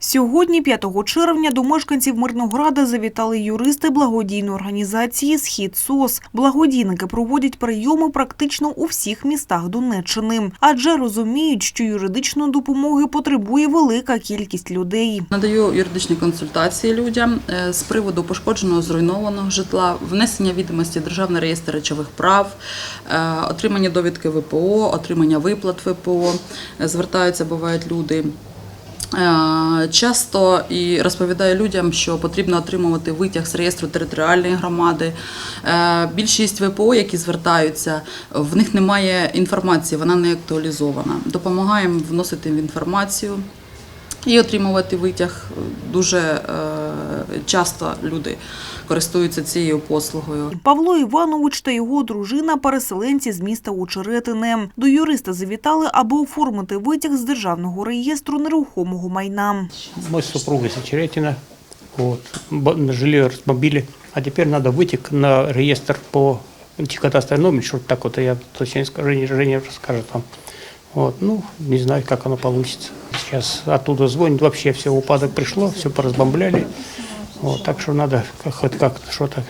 Сьогодні, 5 червня, до мешканців Мирнограда завітали юристи благодійної організації Схід СОС. Благодійники проводять прийоми практично у всіх містах Донеччини, адже розуміють, що юридичної допомоги потребує велика кількість людей. Надаю юридичні консультації людям е, з приводу пошкодженого зруйнованого житла, внесення відомості Державний реєстр речових прав, е, отримання довідки ВПО, отримання виплат ВПО. Е, Звертаються, бувають люди. Е, Часто і розповідаю людям, що потрібно отримувати витяг з реєстру територіальної громади. Е, Більшість ВПО, які звертаються, в них немає інформації, вона не актуалізована. Допомагаємо вносити інформацію і отримувати витяг. Дуже е, часто люди користуються цією послугою. Павло Іванович та його дружина – переселенці з міста Очеретине. До юриста завітали, аби оформити витяг з державного реєстру нерухомого майна. Мы с супругой с Очеретина. Вот. Б- Жилье разбомбили. А теперь надо выйти на реестр по кадастровый номер, что так вот я точно не скажу, Женя, Женя расскажет вам. Вот. Ну, не знаю, как оно получится. Сейчас оттуда звонят, вообще все упадок пришло, все поразбомбляли. Вот. Так что надо как- хоть как-то что-то.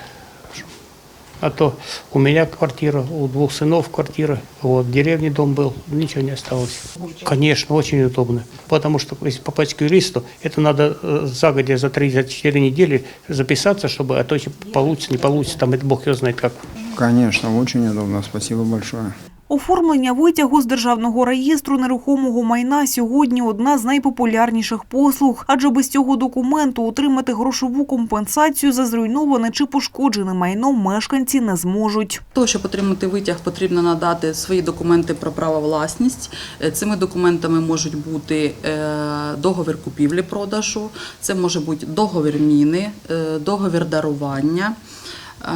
А то у меня квартира, у двух сынов квартира, вот, в деревне дом был, ничего не осталось. Конечно, очень удобно, потому что если попасть к юристу, это надо э, загодя за 3-4 недели записаться, чтобы, а то если получится, не получится, там это бог его знает как. Конечно, очень удобно. Спасибо большое. Оформлення витягу з державного реєстру нерухомого майна сьогодні одна з найпопулярніших послуг, адже без цього документу отримати грошову компенсацію за зруйноване чи пошкоджене майно мешканці не зможуть. Того, щоб отримати витяг, потрібно надати свої документи про право власність. Е, Цими документами можуть бути е, договір купівлі-продажу, це може бути договір міни, е, договір дарування. Е,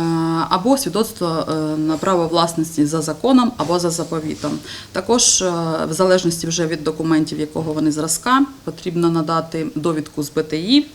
Або свідоцтво е, на право власності за законом або за заповітом. Також, е, в залежності вже від документів, якого вони зразка, потрібно надати довідку з БТІ,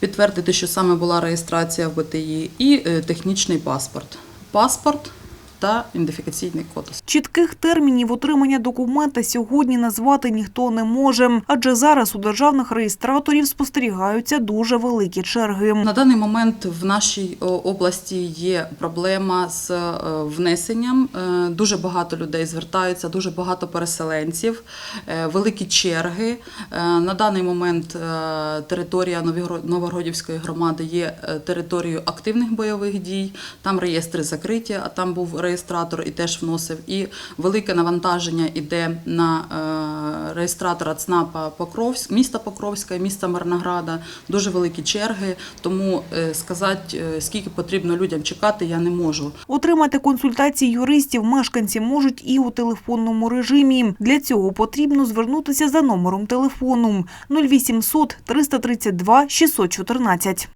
підтвердити, що саме була реєстрація в БТІ, і технічний паспорт. Паспорт та ідентифікаційний код. Чітких термінів отримання документа сьогодні назвати ніхто не може, адже зараз у державних реєстраторів спостерігаються дуже великі черги. На даний момент в нашій області є проблема з е, внесенням. Е, Дуже багато людей звертаються, дуже багато переселенців, е, великі черги. На даний момент територія Новогродівської громади є територією активних бойових дій. Там реєстри закриті, а там був реєстратор і теж вносив. І велике навантаження йде на е, реєстратора ЦНАПа Покровськ, міста Покровська, і міста Мирнограда. Дуже великі черги. Тому е, сказати, е, скільки потрібно людям чекати, я не можу. Отримати консультації юристів мешканці можуть і у телефонному режимі. Для цього потрібно звернутися за номером телефону 0800 332 614.